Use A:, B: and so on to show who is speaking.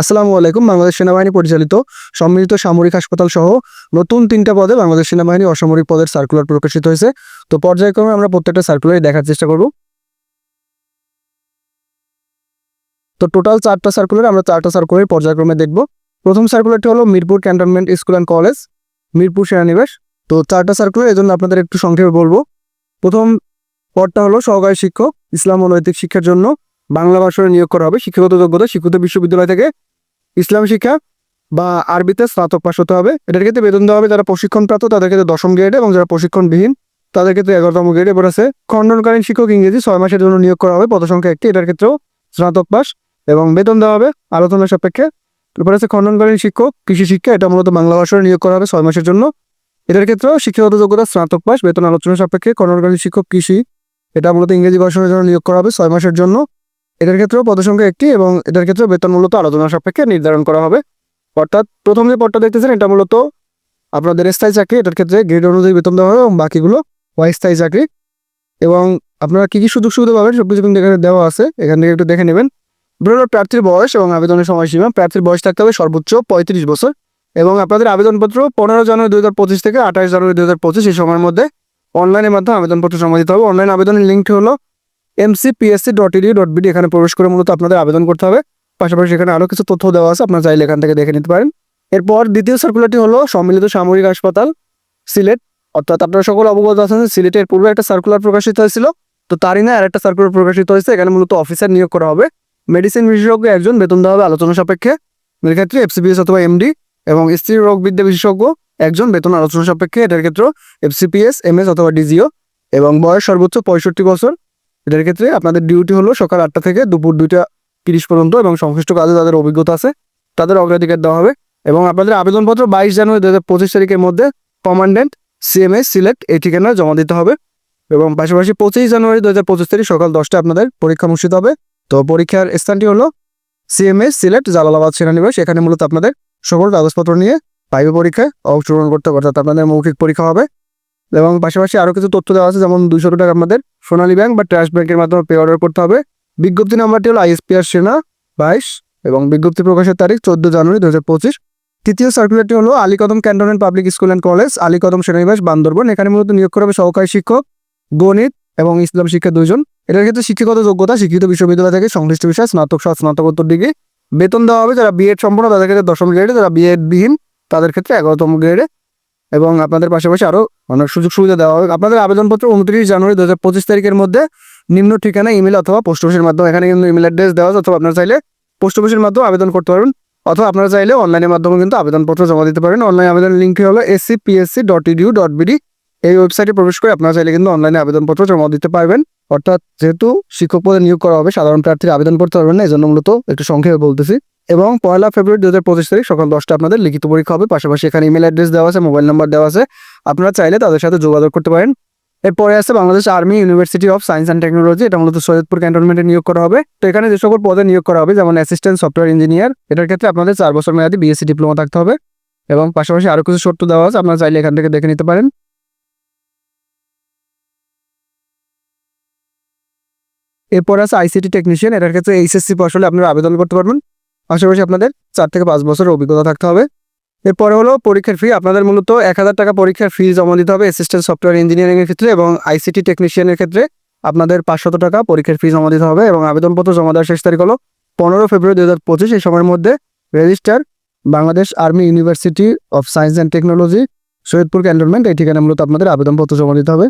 A: আসসালামু আলাইকুম, বাংলাদেশ সেনাবাহিনী পরিচালিত সম্মিলিত সামরিক হাসপাতাল সহ নতুন তিনটা পদে বাংলাদেশ সেনাবাহিনী অসামরিক পদের সার্কুলার প্রকাশিত হয়েছে। তো পর্যায়ক্রমে আমরা প্রত্যেকটা সার্কুলারই দেখার চেষ্টা করব। তো টোটাল চারটা সার্কুলার আমরা চারটা সার্কুলার পর্যায়ক্রমে দেখব। প্রথম সার্কুলারটি হলো Mirpur cantonment school and college, Mirpur সেনানিবাস। তো চারটা সার্কুলার এই জন্য আপনাদের একটু সংক্ষেপে বলব। প্রথম পদটা হলো সহকারী শিক্ষক, ইসলাম ও নৈতিক শিক্ষার জন্য বাংলা ভাষায় নিয়োগ করা হবে। শিক্ষাগত যোগ্যতা শিক্ষিত বিশ্ববিদ্যালয় থেকে ইসলাম শিক্ষা বা আরবিতে স্নাতক পাশ হতে হবে। এটার ক্ষেত্রে বেতন দেওয়া হবে যারা প্রশিক্ষণপ্রাপ্ত, তাদের ক্ষেত্রে দশম গ্রেড এবং যারা প্রশিক্ষণবিহীন, তাদের ক্ষেত্রে এগারোতম গ্রেড এবার আছে খণ্ডনকালীন শিক্ষক ইংরেজি ছয় মাসের জন্য নিয়োগ করা হবে। পদসংখ্যা একটি, এটার ক্ষেত্রেও স্নাতক পাস এবং বেতন দেওয়া হবে। আলোচনা সাপেক্ষে এরপর আছে খণ্ডনকালীন শিক্ষক, কৃষি শিক্ষা, এটা মূলত বাংলা ভাষায় নিয়োগ করা হবে ছয় মাসের জন্য। এটার ক্ষেত্রেও শিক্ষাগত যোগ্যতা স্নাতক পাস বেতন আলোচনা সাপেক্ষে খণ্ডনকালীন শিক্ষক, কৃষি, এটা মূলত ইংরেজি ভাষণের জন্য নিয়োগ করা হবে ছয় মাসের জন্য। এটার ক্ষেত্রেও পদসংখ্যা একটি এবং এটার ক্ষেত্রেও বেতন মূলত আলোচনা সাপেক্ষে নির্ধারণ করা হবে। অর্থাৎ প্রথম যে পদটা দেখতেছেন, এটা মূলত আপনাদের স্থায়ী চাকরি, এটার ক্ষেত্রে গ্রেড অনুযায়ী বেতন দেওয়া হবে এবং বাকিগুলো অস্থায়ী চাকরি। এবং আপনারা কী কী সুযোগ সুবিধা পাবেন সব কিছু কিন্তু এখানে দেওয়া আছে, এখান থেকে একটু দেখে নেবেন। বিভিন্ন প্রার্থীর বয়স এবং আবেদনের সময়সীমা, প্রার্থীর বয়স থাকতে হবে সর্বোচ্চ পঁয়ত্রিশ বছর এবং আপনাদের আবেদনপত্র পনেরো জানুয়ারি দুই হাজার পঁচিশ থেকে আঠাশ জানুয়ারি দুই হাজার পঁচিশ এই সময়ের মধ্যে অনলাইনের মাধ্যমে আবেদনপত্র জমা দিতে হবে। অনলাইন আবেদনের লিঙ্কটি হলো MCPSC dot edu dot BD এখানে প্রবেশ করে মূলত আপনাদের আবেদন করতে হবে। পাশাপাশি এখানে আরও কিছু তথ্য দেওয়া আছে, আপনারা চাইলে এখান থেকে দেখে নিতে পারেন। এরপর দ্বিতীয় সার্কুলারটি হলো সম্মিলিত সামরিক হাসপাতাল, সিলেট। অর্থাৎ আপনারা সকল অবগত আছেন সিলেটের পূর্বে একটা সার্কুলার প্রকাশিত হয়েছিল। তো তারই না আর একটা সার্কুলার প্রকাশিত হয়েছে, এখানে মূলত অফিসার নিয়োগ করা হবে। মেডিসিন বিশেষজ্ঞ একজন বেতন দেওয়া হবে আলোচনা সাপেক্ষে। এর ক্ষেত্রে এফসিপিএস অথবা এমডি এবং স্ত্রী রোগবিদ্যা বিশেষজ্ঞ একজন বেতন আলোচনা সাপেক্ষে এটার ক্ষেত্রে এফসিপিএস এমএস অথবা ডিজিও এবং বয়স সর্বোচ্চ পঁয়ষট্টি বছর। এটার ক্ষেত্রে আপনাদের ডিউটি হলো সকাল আটটা থেকে দুপুর দুইটা তিরিশ পর্যন্ত এবং সংশ্লিষ্ট কাজে যাদের অভিজ্ঞতা আছে, তাদের অগ্রাধিকার দেওয়া হবে। এবং আপনাদের আবেদনপত্র বাইশ জানুয়ারি দু হাজার পঁচিশ তারিখের মধ্যে কমান্ডেন্ট সিএমএস সিলেক্ট এই ঠিকানায় জমা দিতে হবে। এবং পাশাপাশি পঁচিশ জানুয়ারি দু হাজার পঁচিশ তারিখ সকাল দশটা আপনাদের পরীক্ষা অনুষ্ঠিত হবে। তো পরীক্ষার স্থানটি হলো সিএমএস সিলেক্ট জালালাবাদ সেনানিবাস। এখানে মূলত আপনাদের সকল কাগজপত্র নিয়ে পাইবে পরীক্ষায় অংশগ্রহণ করতে হবে, অর্থাৎ আপনাদের মৌখিক পরীক্ষা হবে। এবং পাশাপাশি আরও কিছু তথ্য দেওয়া আছে, যেমন দুশো টাকা আপনাদের সোনালী ব্যাংক বা ট্রাস্ট ব্যাংকের মাধ্যমে পে অর্ডার করতে হবে। বিজ্ঞপ্তি নাম্বারটি হলো আইএসপিআর সেনা বাইশ এবং বিজ্ঞপ্তি প্রকাশের তারিখ চোদ্দ জানুয়ারি দু হাজার পঁচিশ। তৃতীয় সার্কুলারটি হলো Alikadam cantonment public school and college Alikadam সেনানিবাস Bandarban. এখানে মূলত নিয়োগ করা হবে সহকারী শিক্ষক, গণিত এবং ইসলাম শিক্ষা দুজন। এটার ক্ষেত্রে শিক্ষাগত যোগ্যতা, শিক্ষিত বিশ্ববিদ্যালয় থেকে সংশ্লিষ্ট বিষয়, স্নাতক সহ স্নাতকোত্তর ডিগ্রি। বেতন দেওয়া হবে যারা বিএড সম্পূর্ণ তাদের ক্ষেত্রে দশম গ্রেডে যারা বিএড বিহীন, তাদের ক্ষেত্রে এগারোতম গ্রেডে এবং আপনাদের পাশাপাশি আরও অনেক সুযোগ সুবিধা দেওয়া হবে। আপনাদের আবেদনপত্র উনত্রিশ জানুয়ারি দু হাজার পঁচিশ তারিখের মধ্যে নিম্ন ঠিকানা ইমেল অথবা পোস্ট অফিসের মাধ্যমে, এখানে কিন্তু ইমেল অ্যাড্রেস দেওয়া অথবা আপনারা চাইলে পোস্ট অফিসের মাধ্যমে আবেদন করতে পারবেন। অথবা আপনারা চাইলে অনলাইনের মাধ্যমে কিন্তু আবেদনপত্র জমা দিতে পারেন। অনলাইন আবেদন লিঙ্কটি হলো SC PSC dot edu dot BD এই ওয়েবসাইটে প্রবেশ করে আপনারা চাইলে কিন্তু অনলাইনে আবেদনপত্র জমা দিতে পারবেন। অর্থাৎ যেহেতু শিক্ষক পদে নিয়োগ করা হবে, সাধারণ প্রার্থীরা আবেদন করতে পারবেন না এই জন্য মূলত একটু সংক্ষেপে বলতেছি। এবং পয়লা ফেব্রুয়ারি দু হাজার পঁচিশ তারিখ সকাল দশটা আপনাদের লিখিত পরীক্ষা হবে। পাশাপাশি এখানে ইমেল অ্যাড্রেস দেওয়া আছে মোবাইল নাম্বার দেওয়া আছে। আপনারা চাইলে তাদের সাথে যোগাযোগ করতে পারেন। এরপরে আছে Bangladesh army university of science and technology এটা মূলত সৈয়দপুর ক্যান্টনমেন্টে নিয়োগ করা হবে। তো এখানে যে সকল পদে নিয়োগ করা হবে, যেমন অ্যাসিস্ট্যান্ট সফটওয়্যার ইঞ্জিনিয়ার এটার ক্ষেত্রে আপনাদের চার বছর মেয়াদি বিএসসি ডিপ্লোমা থাকতে হবে। এবং পাশাপাশি আরও কিছু শর্ত দেওয়া আছে, আপনারা চাইলে এখান থেকে দেখে নিতে পারেন। এরপর আছে আইসিটি টেকনিশিয়ান এটার ক্ষেত্রে এইচএসসি পাস হলে আপনারা আবেদন করতে পারবেন। পাশাপাশি আপনাদের চার থেকে পাঁচ বছরের অভিজ্ঞতা থাকতে হবে। এরপরে হলো পরীক্ষার ফি আপনাদের মূলত এক হাজার টাকা পরীক্ষার ফি জমা দিতে হবে অ্যাসিস্ট্যান্ট সফটওয়্যার ইঞ্জিনিয়ারিংয়ের ক্ষেত্রে এবং আইসিটি টেকনিশিয়ানের ক্ষেত্রে। আপনাদের পাঁচশত টাকা পরীক্ষার ফি জমা দিতে হবে এবং আবেদনপত্র জমা দেওয়ার শেষ তারিখ হলো পনেরো ফেব্রুয়ারি দু হাজার পঁচিশ। এই সময়ের মধ্যে register Bangladesh army university of science and technology Saidpur cantonment এই ঠিকানা মূলত আপনাদের আবেদনপত্র জমা দিতে হবে।